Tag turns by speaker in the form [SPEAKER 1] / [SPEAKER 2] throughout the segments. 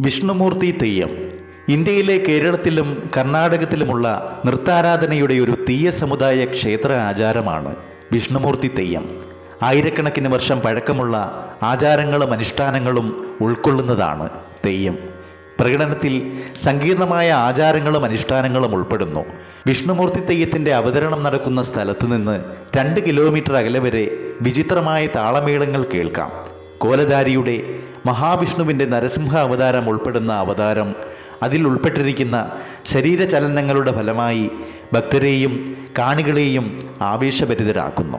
[SPEAKER 1] വിഷ്ണുമൂർത്തി തെയ്യം. ഇന്ത്യയിലെ കേരളത്തിലും കർണാടകത്തിലുമുള്ള നൃത്താരാധനയുടെ ഒരു തീയ സമുദായ ക്ഷേത്ര ആചാരമാണ് വിഷ്ണുമൂർത്തി തെയ്യം. ആയിരക്കണക്കിന് വർഷം പഴക്കമുള്ള ആചാരങ്ങളും അനുഷ്ഠാനങ്ങളും ഉൾക്കൊള്ളുന്നതാണ് തെയ്യം. പ്രകടനത്തിൽ സങ്കീർണമായ ആചാരങ്ങളും അനുഷ്ഠാനങ്ങളും ഉൾപ്പെടുന്നു. വിഷ്ണുമൂർത്തി തെയ്യത്തിന്റെ അവതരണം നടക്കുന്ന സ്ഥലത്തു നിന്ന് രണ്ട് കിലോമീറ്റർ അകലെ വരെ വിചിത്രമായ താളമേളങ്ങൾ കേൾക്കാം. കോലധാരിയുടെ മഹാവിഷ്ണുവിന്റെ നരസിംഹ അവതാരം ഉൾപ്പെടുന്ന അവതാരം അതിൽ ഉൾപ്പെട്ടിരിക്കുന്ന ശരീരചലനങ്ങളുടെ ഫലമായി ഭക്തരെയും കാണികളെയും ആവേശഭരിതരാക്കുന്നു.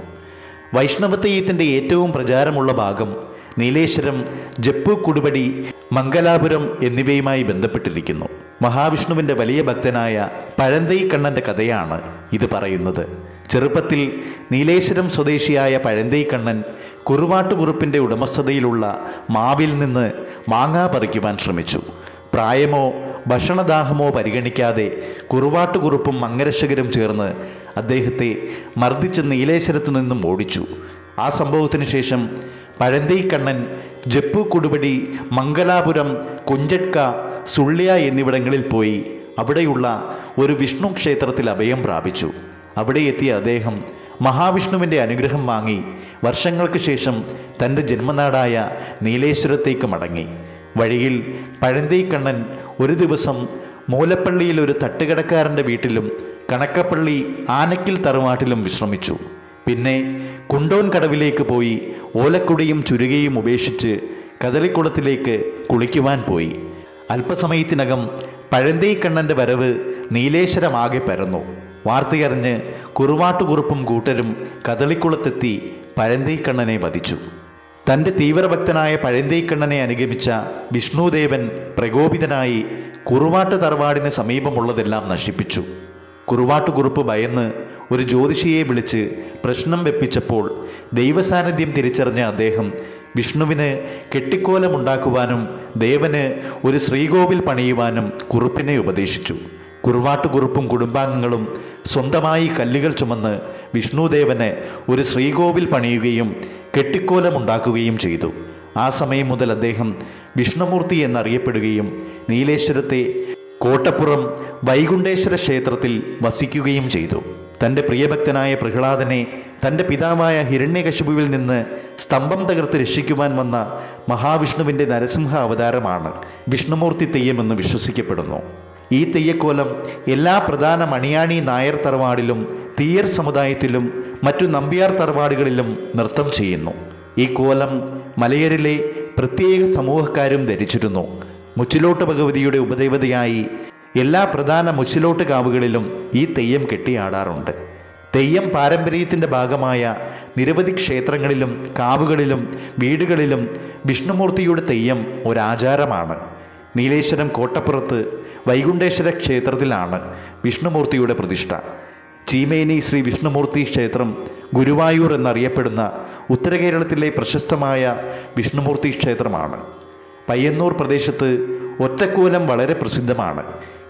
[SPEAKER 1] വൈഷ്ണവ തെയ്യത്തിന്റെ ഏറ്റവും പ്രചാരമുള്ള ഭാഗം നീലേശ്വരം ജപ്പു കുടുപടി മംഗലാപുരം എന്നിവയുമായി ബന്ധപ്പെട്ടിരിക്കുന്നു. മഹാവിഷ്ണുവിന്റെ വലിയ ഭക്തനായ പഴന്തൈ കണ്ണന്റെ കഥയാണ് ഇത് പറയുന്നത്. ചെറുപ്പത്തിൽ നീലേശ്വരം സ്വദേശിയായ പഴന്തൈ കണ്ണൻ കുറുവാട്ടുകുറുപ്പിന്റെ ഉടമസ്ഥതയിലുള്ള മാവിൽ നിന്ന് മാങ്ങ പറിക്കുവാൻ ശ്രമിച്ചു. പ്രായമോ ഭക്ഷണദാഹമോ പരിഗണിക്കാതെ കുറുവാട്ടുകുറുപ്പും മംഗരക്ഷകരും ചേർന്ന് അദ്ദേഹത്തെ മർദ്ദിച്ച് നീലേശ്വരത്തു നിന്നും ഓടിച്ചു. ആ സംഭവത്തിന് ശേഷം പഴന്തൈ കണ്ണൻ ജപ്പു കുടുപടി മംഗലാപുരം കുഞ്ചട്ക സുള്ളിയ എന്നിവിടങ്ങളിൽ പോയി അവിടെയുള്ള ഒരു വിഷ്ണു ക്ഷേത്രത്തിൽ അഭയം പ്രാപിച്ചു. അവിടെ എത്തിയ അദ്ദേഹം മഹാവിഷ്ണുവിന്റെ അനുഗ്രഹം വാങ്ങി വർഷങ്ങൾക്ക് ശേഷം തന്റെ ജന്മനാടായ നീലേശ്വരത്തേക്ക് മടങ്ങി. വഴിയിൽ പഴന്തൈക്കണ്ണൻ ഒരു ദിവസം മൂലപ്പള്ളിയിൽ ഒരു തട്ടുകടക്കാരന്റെ വീട്ടിലും കണക്കപ്പള്ളി ആനക്കിൽ തറവാട്ടിലും വിശ്രമിച്ചു. പിന്നെ കുണ്ടോൻ കടവിലേക്ക് പോയി ഓലക്കുടിയും ചുരുകയും ഉപേക്ഷിച്ച് കദളിക്കുളത്തിലേക്ക് കുളിക്കുവാൻ പോയി. അല്പസമയത്തിനകം പഴന്തൈക്കണ്ണന്റെ വരവ് നീലേശ്വരമാകെ പരന്നു. വാർത്തയറിഞ്ഞ് കുറുവാട്ടുകുറുപ്പും കൂട്ടരും കദളിക്കുളത്തെത്തി പഴന്തൈക്കണ്ണനെ വധിച്ചു. തന്റെ തീവ്രഭക്തനായ പഴന്തൈക്കണ്ണനെ അനുഗമിച്ച വിഷ്ണുദേവൻ പ്രകോപിതനായി കുറുവാട്ട് തറവാടിന് സമീപമുള്ളതെല്ലാം നശിപ്പിച്ചു. കുറുവാട്ടുകുറുപ്പ് ഭയന്ന് ഒരു ജ്യോതിഷിയെ വിളിച്ച് പ്രശ്നം വെപ്പിച്ചപ്പോൾ ദൈവസാന്നിധ്യം തിരിച്ചറിഞ്ഞ അദ്ദേഹം വിഷ്ണുവിന് കെട്ടിക്കോലമുണ്ടാക്കുവാനും ദേവന് ഒരു ശ്രീകോവിൽ പണിയുവാനും കുറുപ്പിനെ ഉപദേശിച്ചു. കുറുവാട്ടുകുറുപ്പും കുടുംബാംഗങ്ങളും സ്വന്തമായി കല്ലുകൾ ചുമന്ന് വിഷ്ണുദേവനെ ഒരു ശ്രീകോവിൽ പണിയുകയും കെട്ടിക്കോലമുണ്ടാക്കുകയും ചെയ്തു. ആ സമയം മുതൽ അദ്ദേഹം വിഷ്ണുമൂർത്തി എന്നറിയപ്പെടുകയും നീലേശ്വരത്തെ കോട്ടപ്പുറം വൈകുണ്ഠേശ്വര ക്ഷേത്രത്തിൽ വസിക്കുകയും ചെയ്തു. തന്റെ പ്രിയഭക്തനായ പ്രഹ്ലാദനെ തന്റെ പിതാവായ ഹിരണ്യകശിപുവിൽ നിന്ന് സ്തംഭം തകർത്ത് രക്ഷിക്കുവാൻ വന്ന മഹാവിഷ്ണുവിന്റെ നരസിംഹ അവതാരമാണ് വിഷ്ണുമൂർത്തി തെയ്യമെന്ന് വിശ്വസിക്കപ്പെടുന്നു. ഈ തെയ്യക്കോലം എല്ലാ പ്രധാന മണിയാണി നായർ തറവാടിലും തീയർ സമുദായത്തിലും മറ്റു നമ്പ്യാർ തറവാടുകളിലും നൃത്തം ചെയ്യുന്നു. ഈ കോലം മലയരിലെ പ്രത്യേക സമൂഹക്കാരും ധരിച്ചിരുന്നു. മുച്ചിലോട്ട് ഭഗവതിയുടെ ഉപദേവതയായി എല്ലാ പ്രധാന മുച്ചിലോട്ട് കാവുകളിലും ഈ തെയ്യം കെട്ടിയാടാറുണ്ട്. തെയ്യം പാരമ്പര്യത്തിന്റെ ഭാഗമായ നിരവധി ക്ഷേത്രങ്ങളിലും കാവുകളിലും വീടുകളിലും വിഷ്ണുമൂർത്തിയുടെ തെയ്യം ഒരാചാരമാണ്. നീലേശ്വരം കോട്ടപ്പുറത്ത് വൈകുണ്ഠേശ്വര ക്ഷേത്രത്തിലാണ് വിഷ്ണുമൂർത്തിയുടെ പ്രതിഷ്ഠ. ചീമേനി ശ്രീ വിഷ്ണുമൂർത്തി ക്ഷേത്രം ഗുരുവായൂർ എന്നറിയപ്പെടുന്ന ഉത്തരകേരളത്തിലെ പ്രശസ്തമായ വിഷ്ണുമൂർത്തി ക്ഷേത്രമാണ്. പയ്യന്നൂർ പ്രദേശത്ത് ഒറ്റക്കോലം വളരെ പ്രസിദ്ധമാണ്.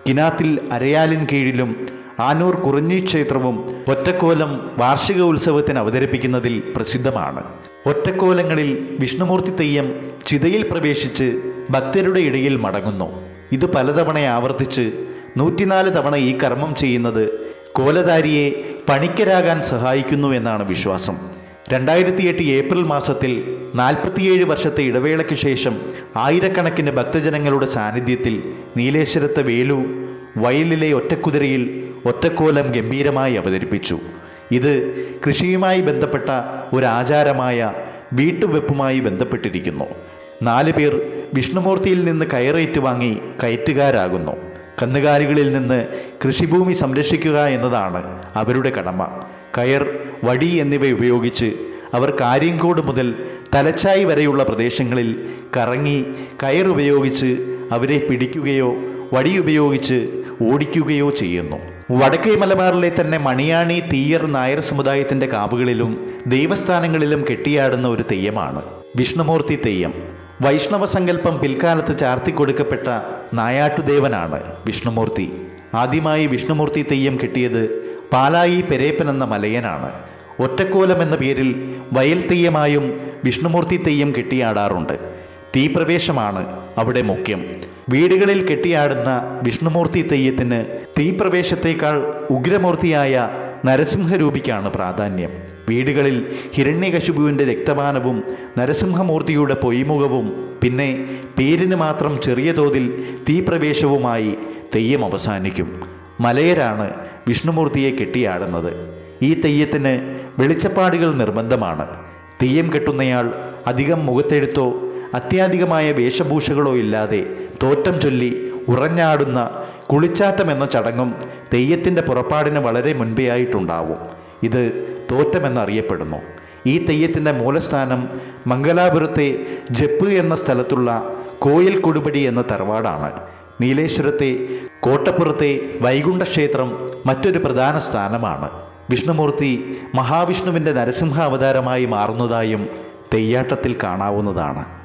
[SPEAKER 1] കിനാത്തിൽ അരയാലിൻ കീഴിലും ആനൂർ കുറഞ്ഞി ക്ഷേത്രവും ഒറ്റക്കോലം വാർഷിക ഉത്സവത്തിന് അവതരിപ്പിക്കുന്നതിൽ പ്രസിദ്ധമാണ്. ഒറ്റക്കോലങ്ങളിൽ വിഷ്ണുമൂർത്തി തെയ്യം ചിതയിൽ പ്രവേശിച്ച് ഭക്തരുടെ ഇടയിൽ മടങ്ങുന്നു. ഇത് പലതവണ ആവർത്തിച്ച് നൂറ്റിനാല് തവണ ഈ കർമ്മം ചെയ്യുന്നത് കോലധാരിയെ പണിക്കരാകാൻ സഹായിക്കുന്നു എന്നാണ് വിശ്വാസം. രണ്ടായിരത്തി എട്ട് ഏപ്രിൽ മാസത്തിൽ നാൽപ്പത്തിയേഴ് വർഷത്തെ ഇടവേളയ്ക്ക് ശേഷം ആയിരക്കണക്കിന് ഭക്തജനങ്ങളുടെ സാന്നിധ്യത്തിൽ നീലേശ്വരത്തെ വേലു വയലിലെ ഒറ്റക്കുതിരയിൽ ഒറ്റക്കോലം ഗംഭീരമായി അവതരിപ്പിച്ചു. ഇത് കൃഷിയുമായി ബന്ധപ്പെട്ട ഒരു ആചാരമായ വീട്ടുവെപ്പുമായി ബന്ധപ്പെട്ടിരിക്കുന്നു. നാല് പേർ വിഷ്ണുമൂർത്തിയിൽ നിന്ന് കയറേറ്റ് വാങ്ങി കയറ്റുകാരാകുന്നു. കന്നുകാലികളിൽ നിന്ന് കൃഷിഭൂമി സംരക്ഷിക്കുക എന്നതാണ് അവരുടെ കടമ. കയർ വടി എന്നിവ ഉപയോഗിച്ച് അവർ കാര്യങ്കോട് മുതൽ തലച്ചായി വരെയുള്ള പ്രദേശങ്ങളിൽ കറങ്ങി കയർ ഉപയോഗിച്ച് അവരെ പിടിക്കുകയോ വടി ഉപയോഗിച്ച് ഓടിക്കുകയോ ചെയ്യുന്നു. വടക്കേ മലബാറിലെ തന്നെ മണിയാണി തീയർ നായർ സമുദായത്തിന്റെ കാവുകളിലും ദേവസ്ഥാനങ്ങളിലും കെട്ടിയാടുന്ന ഒരു തെയ്യമാണ് വിഷ്ണുമൂർത്തി തെയ്യം. വൈഷ്ണവ സങ്കല്പം പിൽക്കാലത്ത് ചാർത്തിക്കൊടുക്കപ്പെട്ട നായാട്ടുദേവനാണ് വിഷ്ണുമൂർത്തി. ആദ്യമായി വിഷ്ണുമൂർത്തി തെയ്യം കിട്ടിയത് പാലായി പെരേപ്പൻ എന്ന മലയനാണ്. ഒറ്റക്കോലം എന്ന പേരിൽ വയൽ തെയ്യമായും വിഷ്ണുമൂർത്തി തെയ്യം കെട്ടിയാടാറുണ്ട്. തീപ്രവേശമാണ് അവിടെ മുഖ്യം. വീടുകളിൽ കെട്ടിയാടുന്ന വിഷ്ണുമൂർത്തി തെയ്യത്തിന് തീപ്രവേശത്തേക്കാൾ ഉഗ്രമൂർത്തിയായ നരസിംഹരൂപിക്കാണ് പ്രാധാന്യം. വീടുകളിൽ ഹിരണ്യകശുപുവിന്റെ രക്തപാനവും നരസിംഹമൂർത്തിയുടെ പൊയ്മുഖവും പിന്നെ പേരിന് മാത്രം ചെറിയ തോതിൽ തീപ്രവേശവുമായി തെയ്യം അവസാനിക്കും. മലയരാണ് വിഷ്ണുമൂർത്തിയെ കെട്ടിയാടുന്നത്. ഈ തെയ്യത്തിന് വെളിച്ചപ്പാടുകൾ നിർബന്ധമാണ്. തെയ്യം കെട്ടുന്നയാൾ അധികം മുഖത്തെഴുത്തോ അത്യാധികമായ വേഷഭൂഷകളോ ഇല്ലാതെ തോറ്റം ചൊല്ലി ഉറഞ്ഞാടുന്ന കുളിച്ചാട്ടം എന്ന ചടങ്ങും തെയ്യത്തിന്റെ പുറപ്പാടിന് വളരെ മുൻപേ മുൻപേയായിട്ടുണ്ടാവും ഇത് തോറ്റമെന്നറിയപ്പെടുന്നു. ഈ തെയ്യത്തിന്റെ മൂലസ്ഥാനം മംഗലാപുരത്തെ ജപ്പ് എന്ന സ്ഥലത്തുള്ള കോയൽ കൊടുപടി എന്ന തറവാടാണ്. നീലേശ്വരത്തെ കോട്ടപ്പുറത്തെ വൈകുണ്ഠക്ഷേത്രം മറ്റൊരു പ്രധാന സ്ഥാനമാണ്. വിഷ്ണുമൂർത്തി മഹാവിഷ്ണുവിന്റെ നരസിംഹ അവതാരമായി മാറുന്നതായും തെയ്യാട്ടത്തിൽ കാണാവുന്നതാണ്.